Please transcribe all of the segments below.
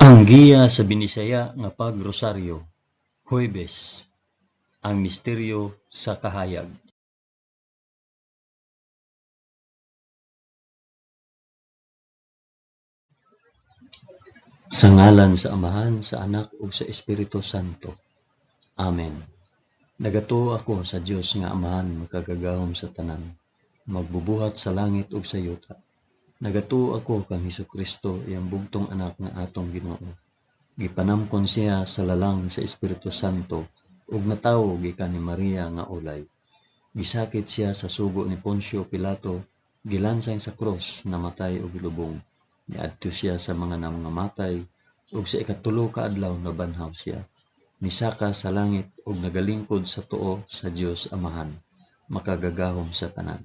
Ang giya sa Binisaya nga pagrosaryo, Huwebes, ang misteryo sa kahayag. Sa ngalan sa Amahan, sa Anak ug sa Espiritu Santo. Amen. Nagatuo ako sa Dios nga Amahan makagagahom sa tanan, magbubuhat sa langit ug sa yuta. Nagatuo ako kang Hesus Kristo iyang bugtong anak nga atong Ginoo. Gipanamkon siya sa lalang sa Espiritu Santo ug natawo gikan ni Maria nga ulay. Gisakit siya sa sugo ni Poncio Pilato, gilansang sa cross, namatay ug gilubong. Niadto siya sa mga nangamatay ug sa ikatulo ka adlaw nabanhaw siya. Nisaka sa langit ug nagalingkod sa tuo sa Dios Amahan, makagagahom sa tanan.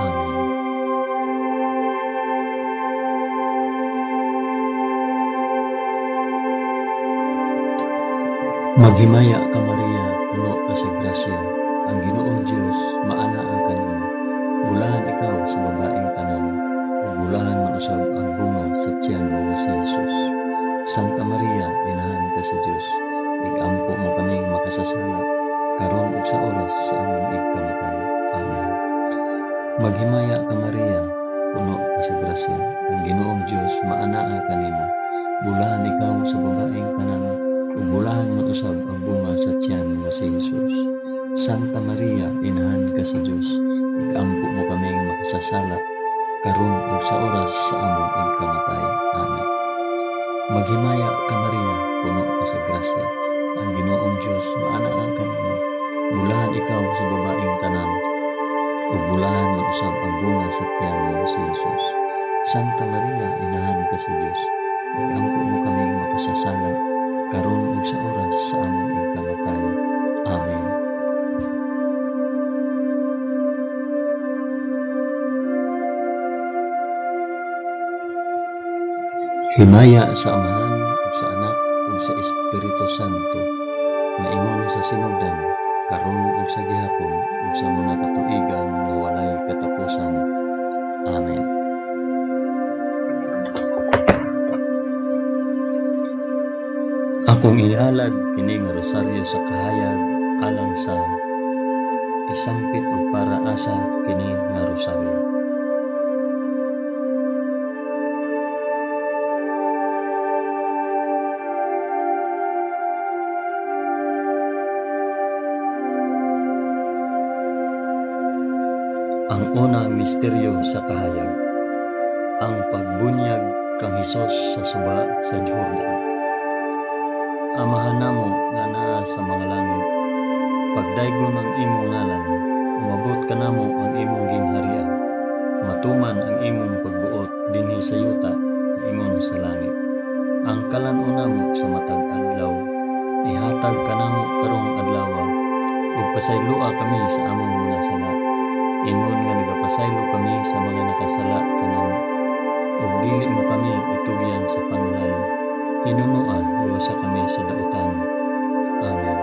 Amen. Maghimaya ka Maria, puno ka sa grasya, ang Ginoong Dios maana ang kanimo. Bulahan ikaw sa babaeng tanan, bulahan man usab ang bunga sa tiyan nga si Jesus. Santa Maria, inahan ka sa Dios, igampo mo kaming makasasala, karon ug sa oras sa among igkamatay. Amen. Maghimaya ka Maria, puno ka sa grasya, ang Ginoong Dios maana ang kanimo. Bulahan ikaw sa babaeng tanan, ug bulahan man usab ang bunga sa tiyan nga si Jesus. Santa Maria, inahan ka sa Dios, igampo mo kaming makasasala, karon ug sa oras sa among igkamatay. Amen. Maghimaya ka Maria, puno ka sa grasya, ang Ginoong Dios maana ang kanimo. Bulahan ikaw sa babaeng tanan, ug bulahan man usab ang bunga sa tiyan nga si Jesus. Santa Maria, inahan ka sa Dios, igampo mo kaming makasasala, karon ug sa oras sa among igkamatay. Amen. Himaya sa Amahan sa gihapon ug sa mga katuigan nga walay katapusan. Amen. Akong inihalad kini nga rosaryo sa kahayag alang sa isampit ug para asa kini nga rosaryo. Unang misteryo sa kahayag, ang pagbunyag kang Hesus sa suba sa Jordan. Amahan namo nga naa sa mga langit, pagdaygon ang imong ngalan, umabot ka namo ang imong gingharian, matuman ang imong pagbuot dinhi sa yuta, ingon sa langit. Ang kalan-o sa matag adlaw, ihatag ka namo karong adlaw, ug pasayloa kami sa among mga sala. Ingon nga nagapasaylo kami sa mga nakasala kanamo, ug dili mo kami itugyan sa panulay. Hinunua luwasa kami sa dautan. Amen.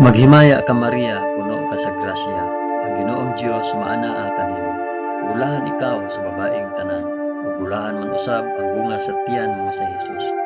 Maghimaya ka Maria, puno ka sa grasya. Ang Ginoong Dios maana ang kanimo. Bulahan ikaw sa babaeng tanan, ug bulahan man usab ang bunga sa tiyan mo sa Jesus.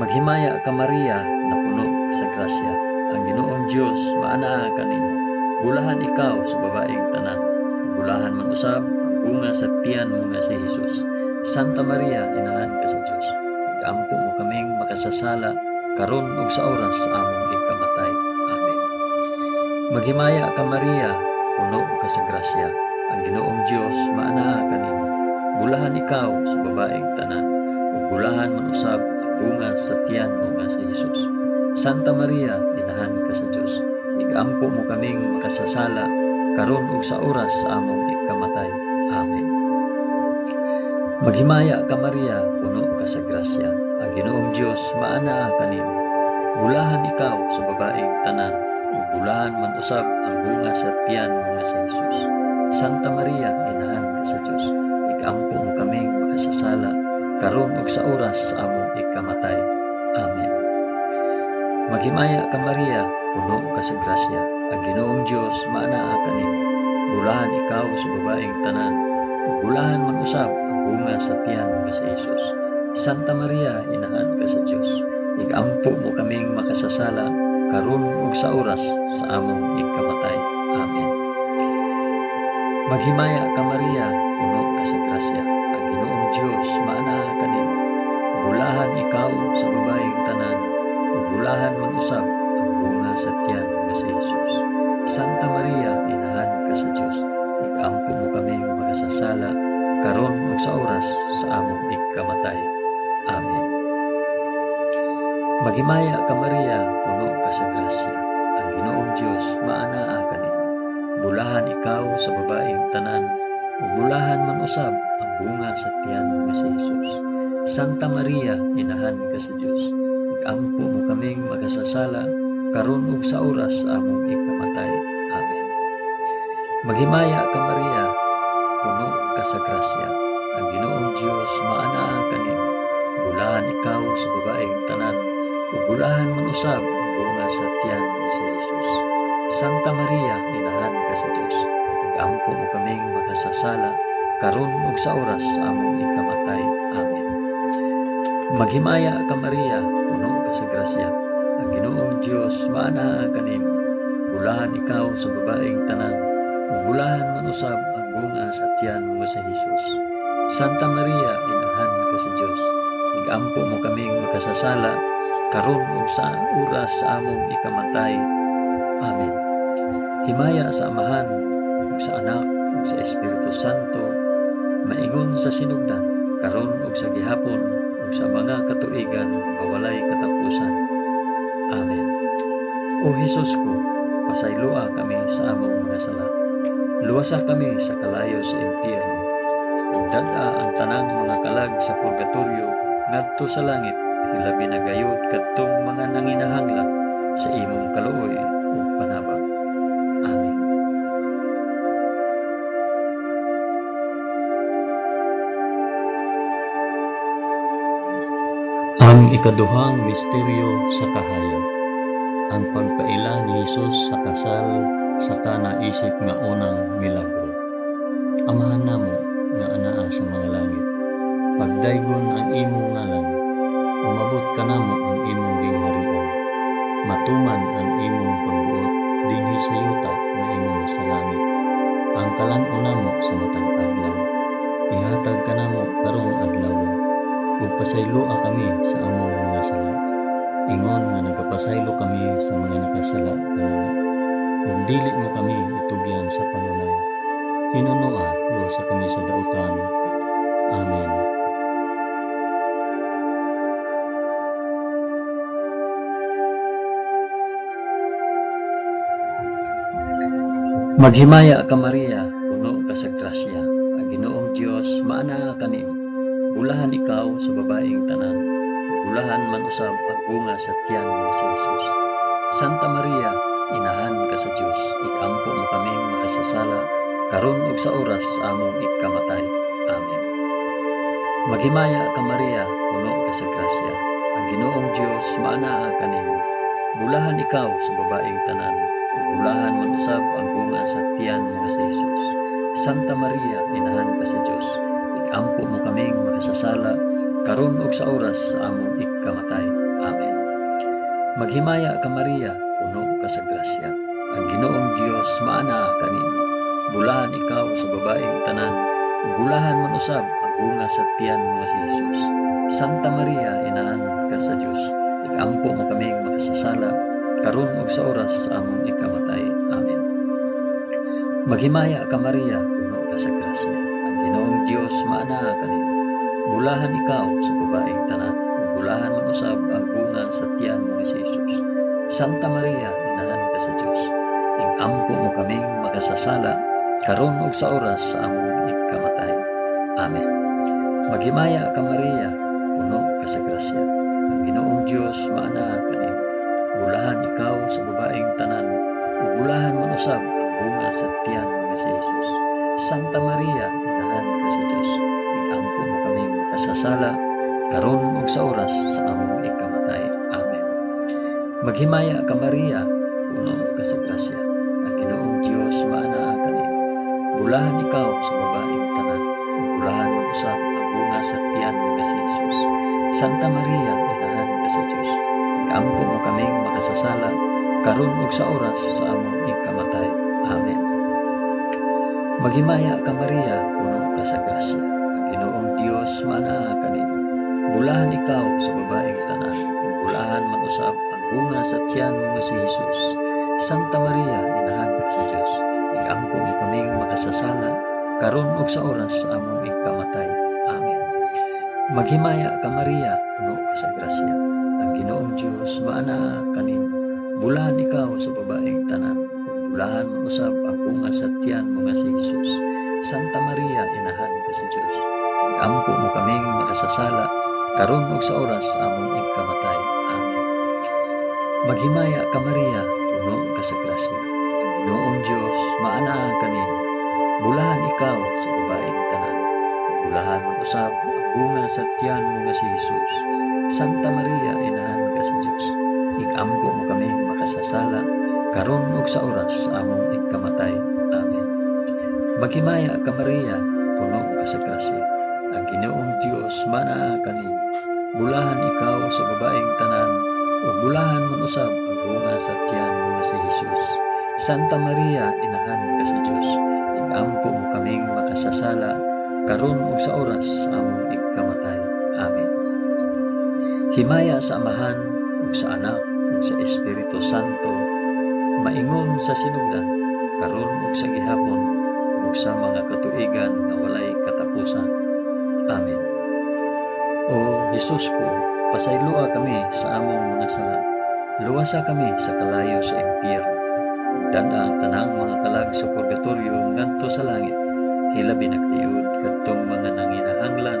Maghimaya ka Maria, na puno ka sa grasya. Ang Ginoong Dios maanaa kanimo. Bulahan ikaw sa babaeng tanan. Bulahan man usab ang bunga sa tiyan mo nga si Jesus. Santa Maria, inahan ka sa Dios. Igampo mo kaming makasasala karon ug sa oras sa among ikamatay. Amen. Maghimaya ka Maria, puno ka sa grasya. Ang Ginoong Dios maanaa kanimo. Bulahan ikaw sa babaeng tanan. bulahan man usab ang bunga sa tiyan mo nga si Jesus. Santa Maria, inahan ka sa Dios. Igampo mo kaming makasasala karon ug sa oras sa among ikamatay. Amen. Maghimaya ka Maria, puno ka sa grasya. Ang Ginoong Dios maanaa kanimo. Bulahan ikaw sa babaeng tanan, ug bulahan man usab ang bunga sa tiyan mo nga si Jesus. Santa Maria, inahan ka sa Dios. Igampo mo kaming makasasala karon ug sa oras sa among Maghimaya ka Maria, puno ka sa grasya. Ang Ginoong Dios maanaa kanimo. Bulahan ikaw sa babaeng tanan, bulahan man usab ang bunga sa tiyan nga si Jesus. Santa Maria, inahan ka sa Dios. Igampo mo kaming makasasala karon ug sa oras sa among ikamatay. Amen. Maghimaya ka Maria, puno ka sa grasya. Ang Ginoong Dios maanaa kanimo. Bulahan ikaw sa babaeng tanan, ug bulahan man usab ang bunga sa tiyan nga si Jesus. Santa Maria, inahan ka sa Dios. Igampo mo kaming makasasala karon ug sa oras sa among ikamatay. Amen. Maghimaya ka Maria, puno ka sa grasya. Ang Ginoong Dios maanaa kanimo. Bulahan ikaw sa babaeng tanan, bulahan man usab ang bunga sa tiyan nga si Jesus. Santa Maria, inahan ka sa Dios. Igampo mo kaming magasasala karon ug sa oras sa among ikamatay. Amen. Maghimaya ka Maria, puno ka sa grasya. Ang Ginoong Dios maanaa kanimo. Bulahan ikaw sa babaeng tanan, ug bulahan man usab ang bunga sa tiyan si Jesus. Santa Maria, inahan ka sa Dios. Igampo mo kaming makasasala karon ug sa oras sa among ikamatay. Amen. Maghimaya ka Maria, sa grasya. Ang Ginoong Dios maanaa kanimo. Bulahan ikaw sa babaeng tanan, bulahan man usab ang bunga sa tiyan mo sa Jesus. Santa Maria, inahan ka sa Dios. Igampo mo kaming makasasala karon ug sa oras sa among ikamatay. Amen. Himaya sa Amahan, ug sa Anak, ug sa Espiritu Santo, maingon sa sinugdan, karon ug sa gihapon, ug sa mga katuigan, O Hesus ko, pasayloa kami sa among mga sala. Luwasa kami sa kalayo sa impyerno. Dada ang tanang mga kalag sa purgatorio ngadto sa langit, hilabi na gayud kadtong mga nanginahanglan sa imong kaluoy ug panabang. Amen. Ang ikaduhang misteryo sa kahayo. Ang pagpaila ni Jesus sa kasal sa kanaisip nga unang milagro. Amahan namo nga anaa sa mga langit. Pagdaygon ang imong ngalan. Umabot ka namo ang imong gingharian. Matuman ang imong pagbuot dinhi sa yuta nga imong sa langit. Ang kalan-on namo sa matag adlaw. Ihatag ka namo karong adlaw ug pasayloa kami sa among mga sala. Ingon nga nagapasaylo kami sa mga nakasala kanina. Ug dili mo kami itugyan sa panunay. Hinunoa luwasa kami sa dautan. Amen. Maghimaya ka Maria, puno ka sa grasya. Ang Ginoong Dios maanaa kanimo. Bulahan ikaw sa babaeng tanan. Bulahan man usab ang bunga sa tiyan mo si Jesus. Santa Maria, inahan ka sa Dios ikampo mo kaming makasasala karon ug sa oras sa among ikamatay. Amen. Maghimaya ka Maria puno ka sa grasya. Ang Ginoong Dios maanaa kanimo bulahan ikaw sa babaeng tanan. Ug bulahan man usab ang bunga sa tiyan mo si Jesus. Santa Maria inahan ka sa Dios ikampo mo kaming makasasala karon ug sa oras sa among ikamatay amen Maghimaya ka Maria, puno ka sa grasya. Ang Ginoong Dios maana kanimo. Bulahan ikaw sa babaeng tanan, ug bulahan man usab ang bunga sa tiyan mo si Jesus. Santa Maria, inahan ka sa Dios. Ikampo mo kaming makasasala, karon ug sa oras sa among ikamatay. Amen. Maghimaya ka Maria, puno ka sa grasya. Ang Dios maana kanimo. Bulahan ikaw sa babaeng tanan, bulahan man usab ang bunga sa tiyan mo si Jesus. Santa Maria, inahan ka sa Dios. Igampo mo kaming makasasala karon ug sa oras sa among ikamatay. Amen. Maghimaya ka Maria, puno ka sa grasya. Ang Ginoong Dios maana kanimo. Bulahan ikaw sa babaeng tanan, ug bulahan man usab ang bunga sa tiyan mo si Jesus. Santa Maria, inahan ka sa Dios. Igampo mo kaming makasasala karon ug sa oras sa among ikamatay. Amen. Maghimaya ka Maria, puno ka sa grasya. Ang Ginoong Dios maana kanimo. Bulahan ikaw sa babaeng tanan, bulahan mo usab ang bunga sa tiyan mo nga si Jesus. Santa Maria, inahan ka sa Dios. Iampo mo kaming makasasala karon ug sa oras sa among ikamatay. Maghimaya ka Maria, puno ka sa grasya. Ang Ginoong Dios maana kanimo. Bulahan ikaw sa babaeng tanan, ug bulahan man usab ang bunga sa tiyan mo nga si Jesus. Santa Maria, inahan ka sa Dios. Iampo mo kaming makasasala karon ug sa oras sa among ikamatay. Amen. Maghimaya ka Maria, puno ka sa grasya. Ang Ginoong Dios maana kanimo. Bulahan ikaw sa babaeng tanan, ug bulahan man usab ang bunga sa tiyan mo nga si Jesus. Santa Maria, inahan ka sa Dios. Iampo mo kaming makasasala karon ug sa oras among ikamatay. Amen. Maghimaya ka Maria, puno ka sa grasya. Ang Ginoong Dios maana kanimo. Bulahan ikaw sa babaeng tanan. Bulahan mo usab ang bunga sa tiyan mo nga si Jesus. Santa Maria, inahan ka sa Dios. Igampo mo kami makasasala karon ug sa oras sa among ikamatay. Amen. Maghimaya ka Maria, puno ka sa grasya. Ang Ginoong Dios maana kanimo. Bulahan ikaw sa babaeng tanan, ug bulahan man usab ang bunga sa tiyan mo si Jesus. Santa Maria, inahan ka sa Dios. Igampo mo kaming makasasala karon ug sa oras sa among ikamatay. Amen. Himaya sa Amahan ug sa Anak ug sa Espiritu Santo, maingon sa sinugdan, karon ug sa gihapon ug sa mga katuigan nga walay katapusan. Amen. O Hesus ko, pasaylua kami sa among mga sala. Luwasa kami sa kalayo sa impyerno. Danda ang tanang mga kalag sa purgatorio ngadto sa langit. Hilabi na kayod kadtong mga nanginahanglan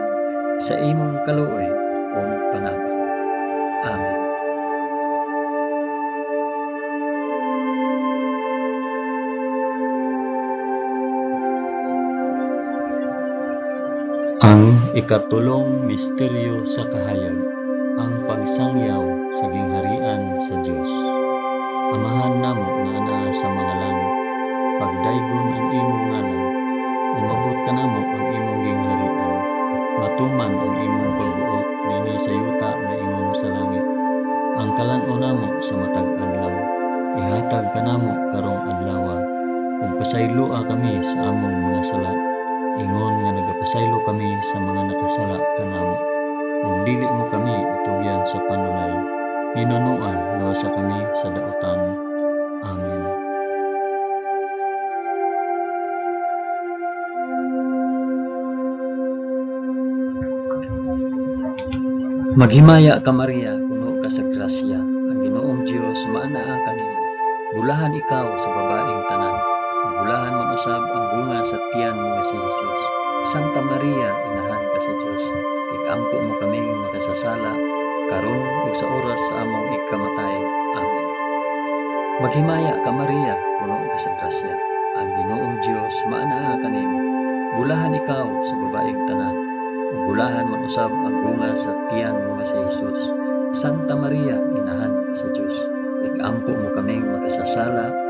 sa imong kaluoy o panaba. Amen. Ikatulong misteryo sa kahayag, ang pagsangyaw sa gingharian sa Dios. Amahan namo nga anaa sa mga langit, pagdaygon ang imong ngalan, umabot ka namo ang imong gingharian, matuman ang imong pagbuot dinhi sa yuta nga ingon sa langit. Ang kalan-o namo sa matag adlaw, ihatag ka namo karong adlaw, ug pasayloa kami sa among mga sala ingon nga nagapasaylo kami sa mga nakasala kanamo ug dili mo kami itugyan sa panulay hinunuan luwasa kami sa daotan. Amen. Maghimaya ka Maria puno ka sa grasya. Ang Ginoong Dios maanaa kanimo bulahan ikaw sa babaeng tanan Bulahan man usab ang bunga sa tiyan mo nga si Jesus. Santa Maria, inahan ka sa Dios. Igampo mo kami makasasala karon ug sa oras sa among ikamatay. Amen. Maghimaya ka Maria, puno ka sa grasya. Ang Ginoong Dios maanaa kanimo. Bulahan ikaw sa babaeng tanan. ug Bulahan man usab ang bunga sa tiyan mo nga si Jesus. Santa Maria, inahan ka sa Dios. Igampo mo kaming makasasala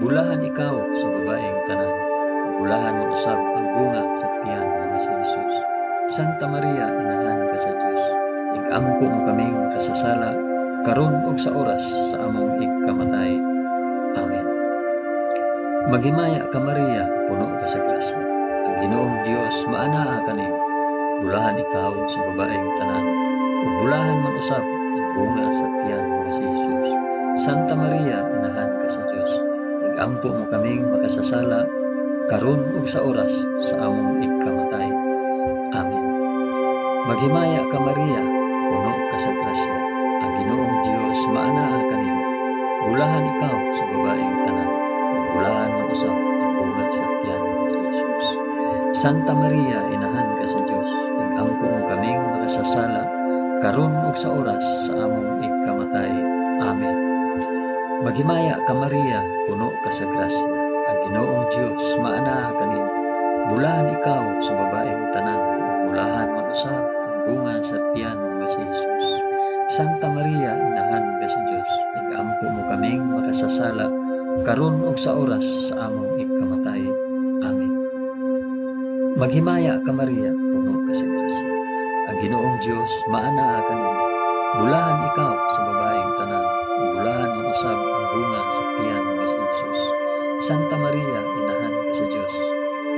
Bulahan ikaw sa babaeng tanan. Bulahan man usab ang bunga sa tiyan mo nga si Jesus. Santa Maria, inahan ka sa Dios. Igampo mo kaming makasasala karon ug sa oras sa among ikamatay. Amen. Maghimaya ka Maria, puno ka sa grasya. Ang Ginoong Dios maanaa kanimo. Bulahan ikaw sa babaeng tanan. ug bulahan man usab ang bunga sa tiyan mo nga si Jesus. Santa Maria, inahan ka sa Dios. Igampo mo kaming makasasala karon ug sa oras sa among ikamatay. Amen. Maghimaya ka Maria, puno ka sa grasya. Ang Ginoong Dios maanaa kanimo. Bulahan ikaw sa babaeng tanan. ug Bulahan man usab ang bunga sa tiyan si Jesus. Santa Maria, inahan ka sa Dios. Igampo mo kaming makasasala karon ug sa oras sa among ikamatay. Amen. Maghimaya ka Maria, puno ka sa grasya. Ang Ginoong Dios maanaa kanimo. Bulahan ikaw sa babaeng tanan. Bulahan man usab ang bunga sa tiyan nga si Jesus. Santa Maria, inahan ka sa Dios. Igampo mo kaming makasasala karon ug sa oras sa among ikamatay. Amen. Maghimaya ka Maria, puno ka sa grasya. Ang Ginoong Dios maanaa kanimo. Bulahan ikaw sa babaeng tanan. Bulahan man usab ang bunga sa tiyan si Jesus. Santa Maria, inahan ka sa Dios.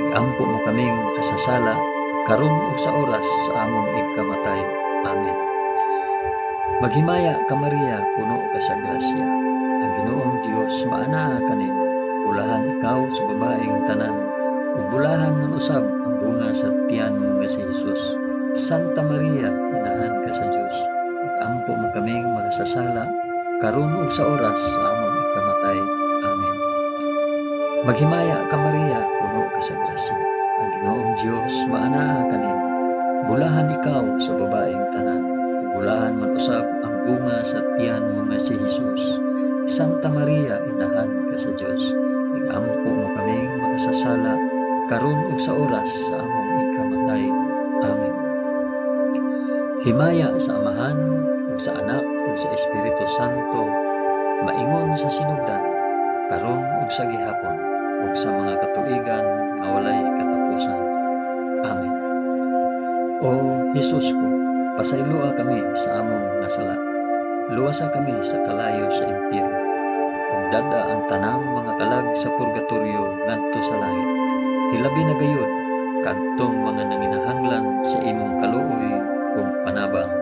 Igampo mo kaming makasasala karon ug sa oras sa among ikamatay. Amen. Maghimaya ka Maria, puno ka sa grasya. Ang Ginoong Dios maanaa kanimo. Bulahan ikaw sa babaeng tanan. ug bulahan man usab ang bunga sa tiyan mo nga si Jesus. Santa Maria, inahan ka sa Dios. Igampo mo kaming makasasala karon ug sa oras sa among. Maghimaya ka Maria, puno ka sa grasya. Ang Ginoong Dios maanaa kanimo. Bulahan ikaw sa babaeng tanan. Bulahan man usab ang bunga sa tiyan mo nga si Jesus. Santa Maria, inahan ka sa Dios. Igampo mo kaming makasasala karon ug sa oras sa among ikamatay. Amen. Himaya sa Amahan ug sa Anak ug sa Espiritu Santo maingon sa sinugdan karon ug sa gihapon ug sa mga katuigan nga walay katapusan. Amen. O Hesus ko, pasayloa kami sa among nga sala. Luwasa kami sa kalayo sa impyerno. Ug dada ang tanang mga kalag sa purgatorio ngadto sa langit. Hilabi na gayud kadtong mga nanginahanglan sa imong kaluoy ug panabang.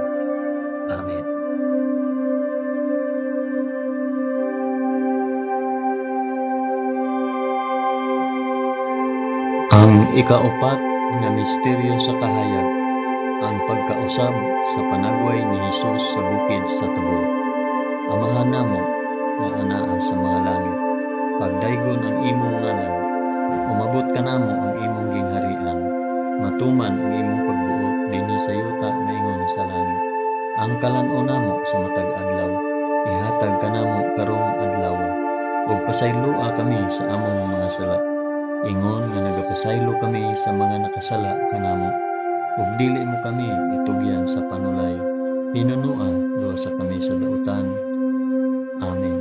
Ang ikaupat nga misteryo sa kahayag, ang pagkausab sa panagway ni Hesus sa bukid sa Tabor. Amahan namo nga anaa sa mga langit, pagdaygon ang imong ngalan, umabot ka namo ang imong gingharian, matuman ang imong pagbuot dinhi sa yuta na ingon sa langit. Ang kalan-o namo sa matag adlaw, ihatag ka namo karong adlaw, ug pasayloa kami sa among mga sala. Ingon nga nagapasaylo kami sa mga nakasala kanamo, ug dili mo kami itugyan sa panulay. Hinunua luwa sa kami sa dautan. Amen.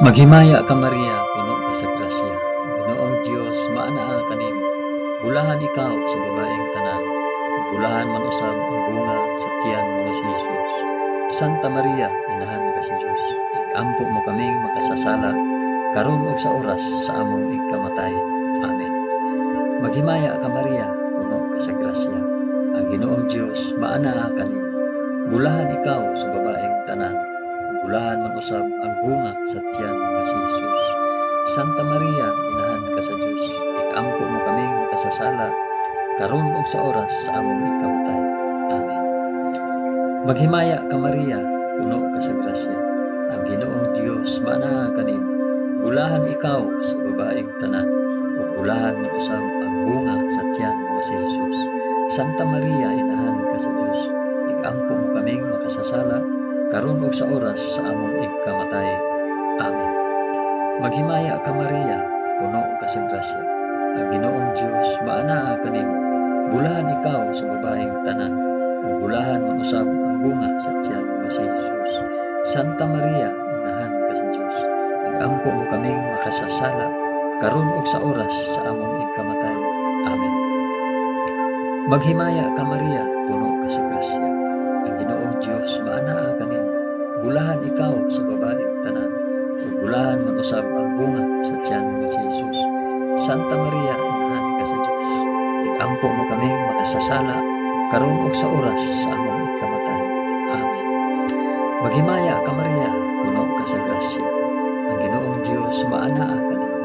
Maghimaya ka Maria, puno ka sa grasya. Ginoong Dios maanaa kanimo. Bulahan ikaw sa babaeng tanan. Bulahan man usab ang bunga sa tiyan mo nga si Jesus. Santa Maria, inahan ka sa Dios. Igampo mo kaming makasasala karon ug sa oras sa among ikamatay. Amen. Maghimaya ka Maria, puno ka sa grasya. Ginoong Dios maanaa kanimo. Bulahan ikaw sa babaeng tanan. Bulahan man usab ang bunga sa tiyan nga si Jesus. Santa Maria, inahan ka sa Dios. Ikampo mo kaming makasasala karon ug sa oras sa among ikamatay. Amen. Maghimaya ka Maria, puno ka sa grasya. Ang Ginoong Dios maanaa kanimo. Bulahan ikaw sa babaeng tanan. ug bulahan man usab ang bunga sa tiyan nga si Jesus. Santa Maria, inahan ka sa Dios. Ikampo mo kaming makasasala karon ug sa oras sa among ikamatay. Amen. Maghimaya ka Maria, puno ka sa grasya. Ang Ginoong Dios maanaa kanimo. Bulahan ikaw sa babaeng tanan. ug bulahan man usab ang bunga sa tiyan nga si Jesus. Santa Maria, inahan ka sa Dios. Igampo mo kaming makasasala karon ug sa oras sa among ikamatay. Amen. Maghimaya ka Maria, puno ka sa grasya. Ang Ginoong Dios maanaa kanimo. Bulahan ikaw sa babaeng tanan. ug bulahan man usab ang bunga sa tiyan nga si Jesus. Santa Maria, inahan ka sa Dios. Igampo mo kaming makasasala karon ug sa oras sa among ikamatay. Amen. Maghimaya ka Maria, puno ka sa grasya. Ang Ginoong Dios maanaa kanimo.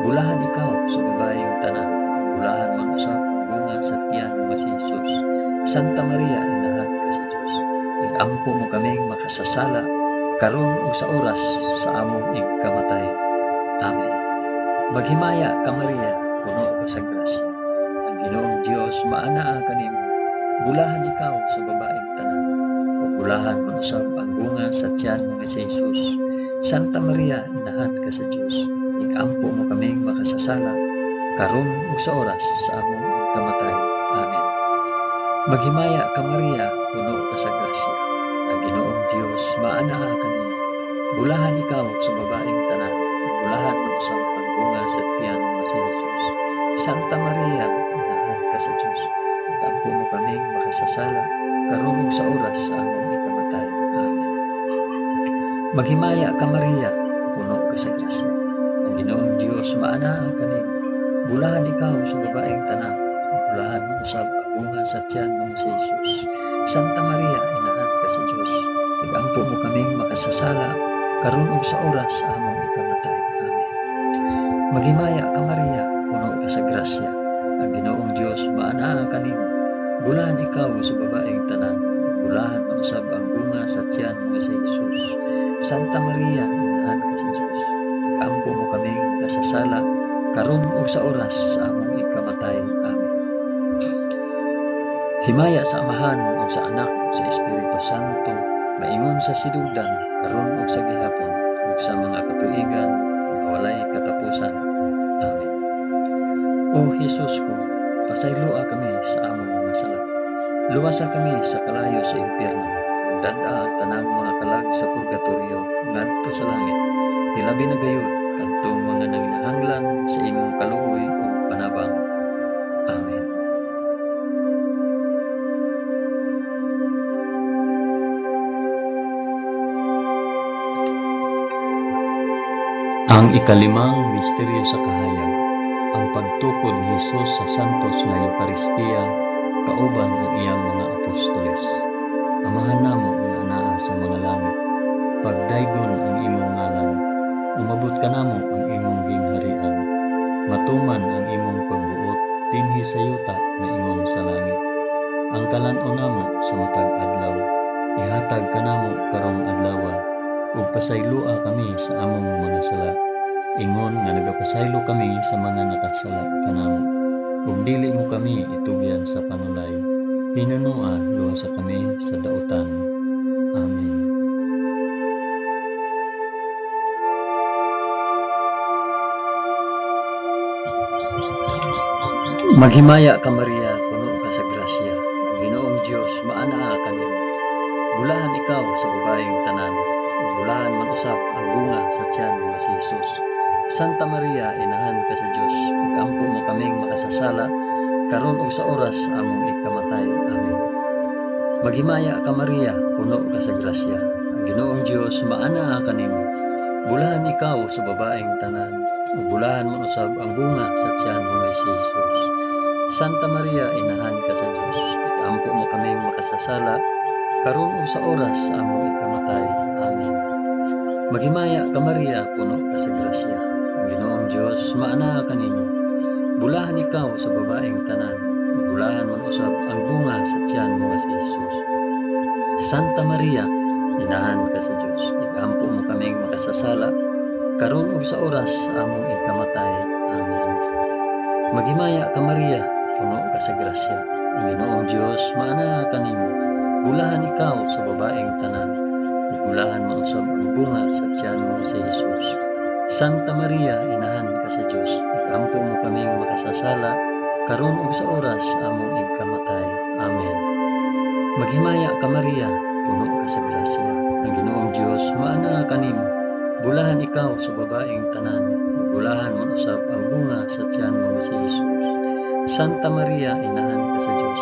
Bulahan ikaw sa babaeng tanan. Bulahan man usab bunga sa tiyan nga si Jesus. Santa Maria, inahan ka sa Dios. Igampo mo kaming makasasala karon ug sa oras sa among ikamatay. Amen. Maghimaya ka Maria, puno ka sa grasya. Ang Ginoong Dios maanaa kanimo. Bulahan ikaw sa babaeng tanan. ug bulahan man usab ang bunga sa tiyan nga si Jesus. Santa Maria, inahan ka sa Dios. Ikampo mo kaming makasasala karon ug sa oras sa among ikamatay. Amen. Maghimaya ka Maria, puno ka sa grasya. Ang Ginoong Dios maanaa kanimo. Bulahan ikaw sa babaeng tanan. Bulahan sa tiyan nga si Jesus. Santa Maria, inahan ka sa Dios. Ikampo mo kaming makasasala karon ug sa oras sa among ikamatay. Amen. Maghimaya ka Maria, puno ka sa grasya. Ang Ginoong Dios maanaa kanimo. Bulahan ikaw sa babaeng tanan. Bulahan usab ang bunga sa tiyan nga si Jesus. Santa Maria, inahan ka sa Dios. Igampo mo kaming makasasala karon ug sa oras sa among ikamatay. Amen. Maghimaya ka Maria, puno ka sa grasya. Ang Ginoong Dios maanaa kanimo. Bulahan ikaw sa babaeng tanan. Bulahan man usab ang bunga sa tiyan nga si Jesus. Santa Maria, inahan ka sa Dios. Igampo mo kaming makasasala karon ug sa oras sa among ikamatay. Amen. Himaya sa Amahan ug sa Anak ug sa Espiritu Santo, maingon sa sidugdan karon ug sa gihapon ug sa mga katuigan walay katapusan. Amen. O Jesus ko, pasayloa kami sa among mga sala. Luwasa kami sa kalayo sa impyerno. Dad-a ang tanang mga kalag sa purgatorio ngadto sa langit. Hilabi na gayud kadtong mga nanginahanglan sa imong kaluoy ug Ang ikalimang misteryo sa kahayag, ang pagtukod ni Jesus sa santos nga Eucharistia kauban ang iyang mga apostoles. Amahan namo nga anaa sa mga langit, pagdaygon ang imong ngalan, umabot ka namo ang imong gingharian, matuman ang imong pagbuot dinhi sa yuta nga ingon sa langit. Ang kalan-o namo sa matag adlaw, ihatag ka namo karong adlaw ug pasaylua kami sa among mga sala. Ingon nga nagapasaylo kami sa mga nakasala kanamo. Ug dili mo kami itugyan sa panulay. Hinunua luwasa kami sa dautan. Amen. Maghimaya ka Maria, puno ka sa grasya. Ginoong Dios maanaa kanimo. Bulahan ikaw sa babaeng tanan. Bulahan man usab ang bunga sa tiyan nga si Jesus. Santa Maria, inahan ka sa Dios. Igampo mo kaming makasasala karon ug sa oras among ikamatay. Amen. Maghimaya ka Maria, puno ka sa grasya. Ang Ginoong Dios maanaa kanimo. Bulahan ikaw sa babaeng tanan. ug Bulahan man usab ang bunga sa tiyan nga si Jesus. Santa Maria, inahan ka sa Dios, iampo mo kaming makasasala, karon ug sa oras among ikamatay. Amen. Maghimaya ka Maria, puno ka sa grasya. Ang Ginoong Dios, maana ka ninyo. Bulahan ikaw sa babaeng tanan, bulahan man usab ang bunga sa tiyan mo nga si Jesus. Santa Maria, inahan ka sa Dios, iampo mo kaming makasasala, karon ug sa oras among ikamatay. Amen. Maghimaya ka Maria, puno ka sa grasya. Ang Ginoong Dios, maana ka nimo. Bulahan ikaw sa babaeng tanan, ug bulahan mo ang bunga sa tiyan mo si Jesus. Santa Maria, inahan ka sa Dios, ikampo mo kaming makasasala, karon ug sa oras sa among ikamatay. Amen. Maghimaya ka Maria, puno ka sa grasya. Ang Ginoong Dios, maana ka nimo. Bulahan ikaw sa babaeng tanan, bulahan mo usab ang bunga sa tiyan mo si Jesus. Santa Maria, inahan ka sa Dios,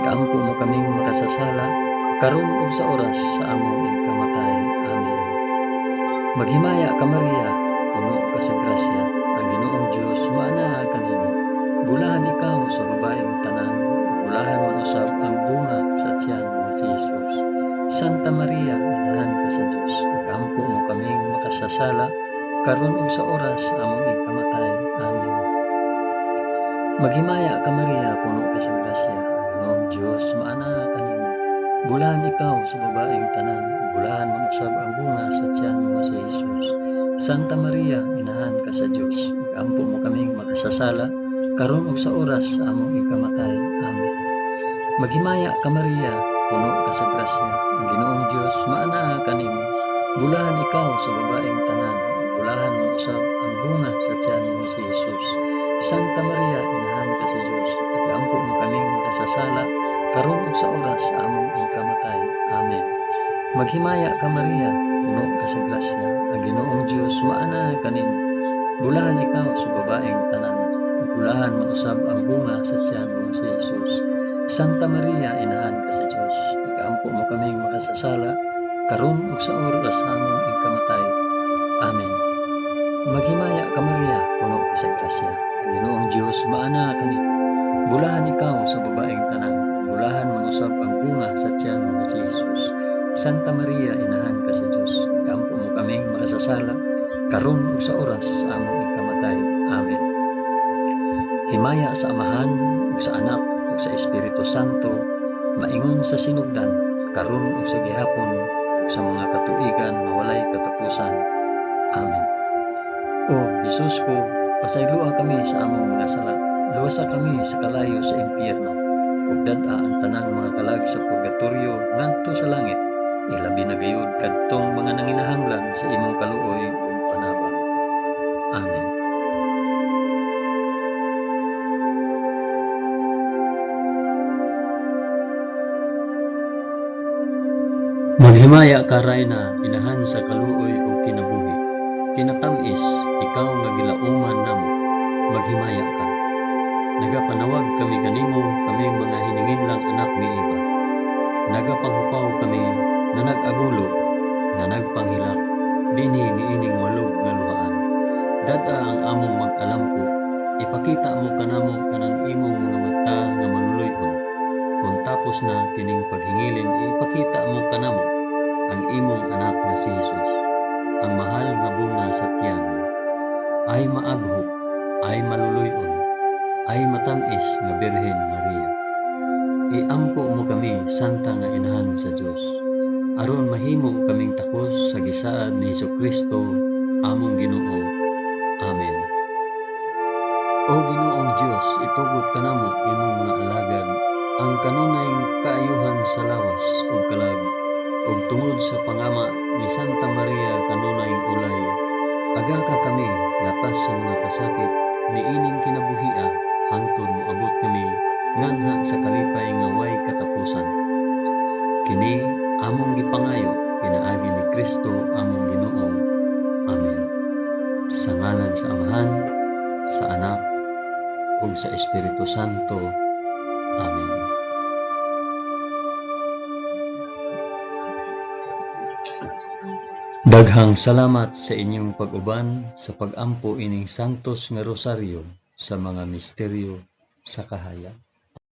ikampo mo kaming makasasala, karon ug sa oras sa among ikamatay. Amen. Maghimaya ka Maria, puno ka sa grasya. Ang Ginoong Dios, maana ka nimo. Bulahan ikaw sa babaeng tanan, bulahan mo usab ang bunga sa tiyan mo si Jesus. Santa Maria, inahan ka sa Dios, ikampo mo kaming makasasala, karon ug sa oras sa among ikamatay. Amen. Maghimaya ka Maria, puno ka sa grasya. Ang Ginoong Dios, maana ka nimo. Bulahan ikaw sa babaeng tanan, bulahan mo usab ang bunga sa tiyan mo si Jesus. Santa Maria, inahan ka sa Dios, ikampo mo kaming makasasala, karon ug sa oras sa among ikamatay. Amen. Maghimaya ka Maria, puno ka sa grasya. Ang Ginoong Dios, maana ka nimo. Bulahan ikaw sa babaeng tanan, bulahan mo usab ang bunga sa tiyan mo si Jesus. Santa Maria, inahan ka sa Dios, ikampo mo kaming makasasala, karon ug sa oras sa among ikamatay. Amen. Maghimaya ka Maria, puno ka sa grasya. Ang Ginoong Dios, maana ka nimo. Bulahan ikaw sa babaeng tanan, bulahan mo usab ang bunga sa tiyan mo si Jesus. Santa Maria, inahan ka sa Dios, ikampo mo kaming makasasala, karon ug sa oras sa among ikamatay. Amen. Maghimaya ka Maria, puno ka sa grasya. Ang Ginoong Dios, maana ka nimo. Bulahan ikaw sa babaeng tanan, bulahan mo usab ang bunga sa tiyan mo si Jesus. Santa Maria, inahan ka sa Dios, ikampo mo kaming makasasala, karon ug sa oras among ikamatay. Amen. Himaya sa Amahan, ug sa Anak, ug sa Espiritu Santo, maingon sa sinugdan, karon ug sa gihapon, ug sa mga katuigan na walay katapusan. Amen. O Jesus ko, pasaylua kami sa among mga sala. Luwasa kami sa kalayo sa impyerno. Ug dad-a ang tanang mga kalag sa purgatorio ngadto sa langit. Ilabi na gayud kadtong mga nanginahanglan sa imong kaluoy ug panabang. Amen. Maghimaya ka na inahan sa kaluoy ug kinabuhi. Kinatamis, ikaw nga gilauman namo. Maghimaya ka. Nagapanawag kami kanimo, kami mga hiningin lang anak ni Eva. Nagapanghupaw kami na nag-agulo, na nagpanghilak, dinhi niining walog nga luhaan. Dada ang among mag-alampo, ipakita mo kanamo kanang imong mga mata nga manuluyon. Kung tapos na kining paghingilin, ipakita mo kanamo ang imong anak na si Jesus, ang mahal nga bunga sa tiyan. Ay maagho, ay maluluyon, ay matamis nga Birhen Maria. Iampo mo kami, Santa nga Inahan sa Dios. Aron mahimo kaming takos sa gisaad ni Kristo among Ginoo. Amen. O Ginoong Dios, itugod kanamo imong mga alagad ang kanunay kaayuhan sa lawas ug kalag ug tungod sa pangama ni Santa Maria kanunay ulay. Aga ka kami lapas sa mga kasakit ni ining kinabuhia hangtod moabot kami nganha sa kalipay nga way katapusan. Kini among gipangayo pinaagi ni Kristo among Ginoo. Amen. Sa ngalan sa Amahan, sa Anak, ug sa Espiritu Santo. Amen. Daghang salamat sa inyong pag-uban sa pag-ampo ining santos nga rosaryo sa mga misteryo sa kahayag